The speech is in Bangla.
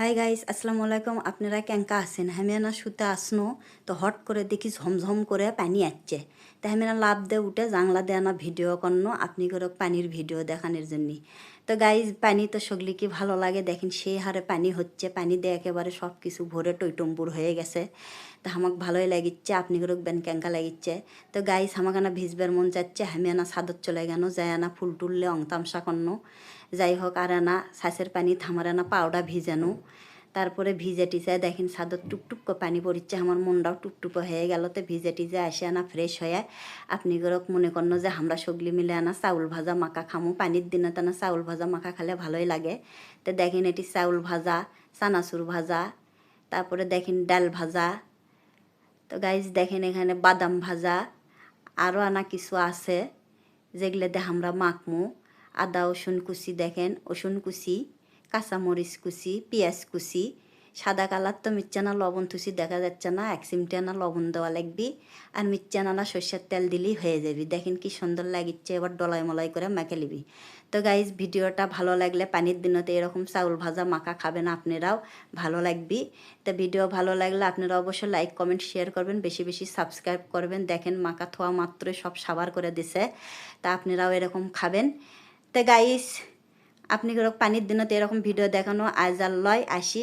হাই গাইস আসসালামু আলাইকুম। আপনারা কেঙ্কা আছেন? হেমিয়ানা শুতে আসনো। তো হট করে দেখি ঝমঝম করে পানি আসছে তো হেমিয়ানা লাভ দে উঠে জাংলা দেয় না ভিডিও করন, আপনি করে পানির ভিডিও দেখানোর জন্য। তো গাইজ পানি তো সগলি কি ভালো লাগে? দেখেন সেই হারে পানি হচ্ছে। পানি দিয়ে একেবারে সব কিছু ভরে টইটম্বুর হয়ে গেছে। তো আমাকে ভালোই লাগিচ্ছে, আপনি করে বেন ক্যাঙ্কা লাগিচ্ছে। তো গাইস আমাকে ভিজবার মন যাচ্ছে আমি না সাদত চলে গেল, যায় না ফুল টুললে অংতামসা কন্ন যাই হোক, আর না শ্বাসের পানি থামারে না পাউডা ভিজানো। তারপরে ভিজে টিজে দেখেন সাদত টুকটুক পানি পড়িচ্ছে, আমার মনটাও টুকটুক হয়ে গেল। তো ভিজে টিজে আসে আনা ফ্রেশ হয়ে আপনি গরক মনে করন যে আমরা সগলি মিলে আনা চাউল ভাজা মাখা খামু, পানির দিনে তো না চাউল ভাজা মাখা খালে ভালোই লাগে। তো দেখেন এটি চাউল ভাজা, চানাচুর ভাজা, তারপরে দেখেন ডাল ভাজা। তো গাইজ দেখেন এখানে বাদাম ভাজা আরও আনা কিছু আছে যেগুলো দেখ আমরা মাখমু। আদা, রসুন কুচি দেখেন, রসুন কুচি কাঁচামরিচ কুচি, পেঁয়াজ কুচি, সাদা কালার তো মির্চানা লবণ থুসি দেখা যাচ্ছে না, এক চিমটানা লবণ দেওয়া লাগবি আর মির্চানা সর্ষের তেল দিলেই হয়ে যাবি। দেখেন কি সুন্দর লাগিচ্ছে, এবার ডলাই মলাই করে মেখে নিবি। তো গাইজ ভিডিওটা ভালো লাগলে পানির দিনতে এরকম চাউল ভাজা মাখা খাবেন আপনারাও, ভালো লাগবি। তো ভিডিও ভালো লাগলে আপনারা অবশ্যই লাইক কমেন্ট শেয়ার করবেন, বেশি বেশি সাবস্ক্রাইব করবেন। দেখেন মাখা থোয়া মাত্রই সব সাবার করে দিছে, তা আপনারাও এরকম খাবেন। তো গাইস আপনি পানির দিনত এরকম ভিডিও দেখানো আজাল লয় আসি?